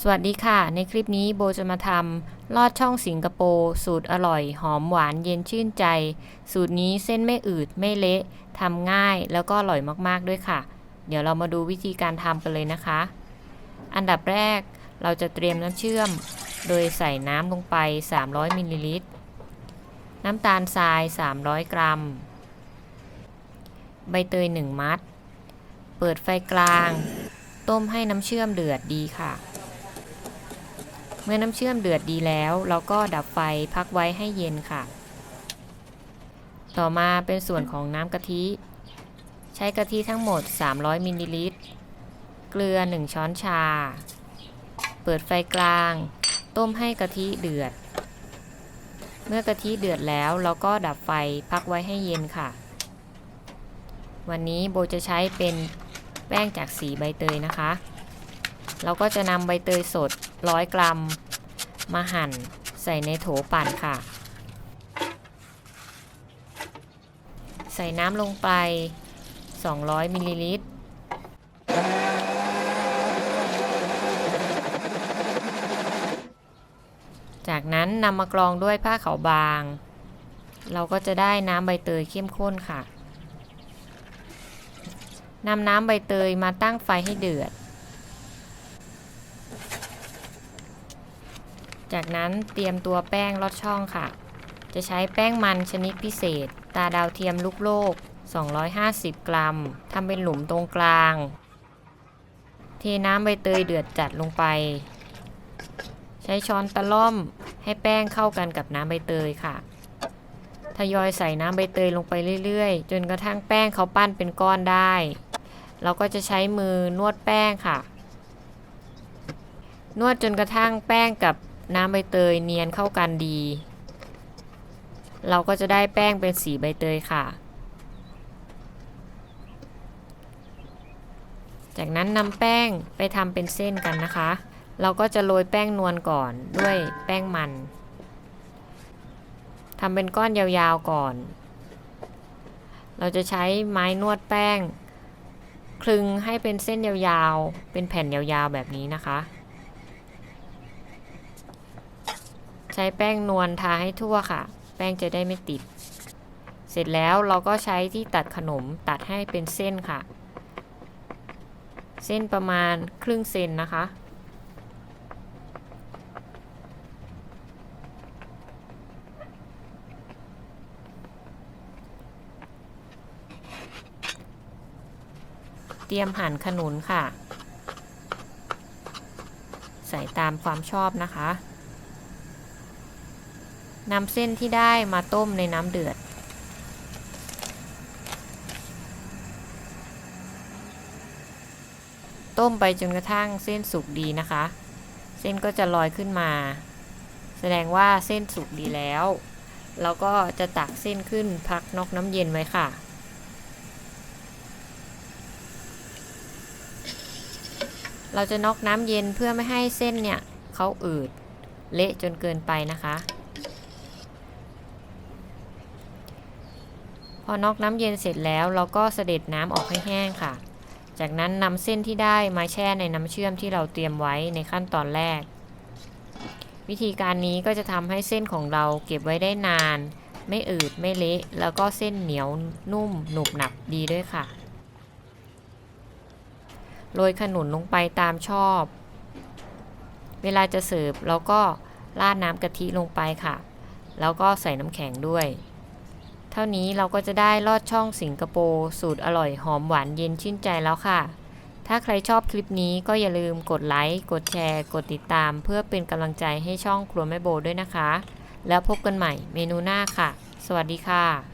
สวัสดีค่ะ ในคลิปนี้โบจะมาทำลอดช่องสิงคโปร์สูตรอร่อย หอมหวานเย็นชื่นใจ สูตรนี้เส้นไม่อืดไม่เละทำง่ายแล้วก็อร่อยมากๆด้วยค่ะ เดี๋ยวเรามาดูวิธีการทำกันเลยนะคะ อันดับแรกเราจะเตรียมน้ำเชื่อม โดยใส่น้ำลงไป 300มิลลิลิตรน้ำตาลทราย 300 กรัม ใบเตย 1 มัด เปิดไฟกลาง ต้มให้น้ำเชื่อมเดือดดีค่ะ เมื่อน้ำเชื่อมเดือดดีแล้ว เราก็ดับไฟพักไว้ให้เย็นค่ะ ต่อมาเป็นส่วนของน้ำกะทิ ใช้กะทิทั้งหมด 300มิลลิลิตร เกลือ 1 ช้อนชา เปิดไฟกลาง ต้มให้กะทิเดือด เมื่อกะทิเดือดแล้วเราก็ดับไฟพักไว้ให้เย็นค่ะ วันนี้โบจะใช้เป็นแป้งจากสีใบเตยนะคะ เราก็จะนำใบเตยสด100กรัม มาหั่นใส่ในโถปั่นค่ะ ใส่น้ำลงไป 200มิลลิลิตรจากนั้นนำมากรองด้วยผ้าขาวบาง เราก็จะได้น้ำใบเตยเข้มข้นค่ะนำน้ำใบเตยมาตั้งไฟให้เดือด จากนั้นเตรียมตัวแป้งลอดช่องค่ะ จะใช้แป้งมันชนิดพิเศษ ตาดาวเทียมลูกโลก 250 กรัมทำเป็นหลุมตรงกลาง เทน้ำใบเตยเดือดจัดลงไป ใช้ช้อนตะล่อมให้แป้งเข้ากันกับน้ำใบเตยค่ะทยอยใส่น้ำใบเตยลงไปเรื่อยๆ จนกระทั่งแป้งเขาปั้นเป็นก้อนได้ เราก็จะใช้มือนวดแป้งค่ะ นวดจนกระทั่งแป้งกับ น้ำใบเตยเนียนเข้ากันดี เราก็จะได้แป้งเป็นสีใบเตยค่ะ จากนั้นนำแป้งไปทำเป็นเส้นกันนะคะ เราก็จะโรยแป้งนวลก่อนด้วยแป้งมันทำเป็นก้อนยาวๆก่อน เราจะใช้ไม้นวดแป้ง คลึงให้เป็นเส้นยาวๆ เป็นแผ่นยาวๆแบบนี้นะคะ ใช้แป้งนวลทาให้ทั่วค่ะ แป้งจะได้ไม่ติด เสร็จแล้วเราก็ใช้ที่ตัดขนมตัดให้เป็นเส้นค่ะ เส้นประมาณครึ่งเซนนะคะ เตรียมหั่นขนุนค่ะ ใส่ตามความชอบนะคะ นำเส้นที่ได้มาต้มในน้ำเดือด ต้มไปจนกระทั่งเส้นสุกดีนะคะ เส้นก็จะลอยขึ้นมา แสดงว่าเส้นสุกดีแล้วเราก็จะตักเส้นขึ้นพักนอกน้ำเย็นไว้ค่ะ เราจะนอกน้ำเย็นเพื่อไม่ให้เส้นเนี่ยเขาอืดเละจนเกินไปนะคะ พอนอกน้ำเย็นเสร็จแล้วเราก็เสด็จน้ำออกให้แห้งค่ะ จากนั้นนำเส้นที่ได้มาแช่ในน้ำเชื่อมที่เราเตรียมไว้ในขั้นตอนแรก วิธีการนี้ก็จะทำให้เส้นของเราเก็บไว้ได้นาน ไม่อืดไม่เละ แล้วก็เส้นเหนียวนุ่มหนุบหนับดีด้วยค่ะโรยขนุนลงไปตามชอบ เวลาจะเสิร์ฟเราก็ราดน้ำกะทิลงไปค่ะ แล้วก็ใส่น้ำแข็งด้วย เท่านี้เราก็จะได้ลอดช่องสิงคโปร์สูตรอร่อยหอมหวานเย็นชื่นใจแล้วค่ะ ถ้าใครชอบคลิปนี้ก็อย่าลืมกดไลค์ กดแชร์ กดติดตาม เพื่อเป็นกำลังใจให้ช่องครัวแม่โบด้วยนะคะ แล้วพบกันใหม่เมนูหน้าค่ะ สวัสดีค่ะ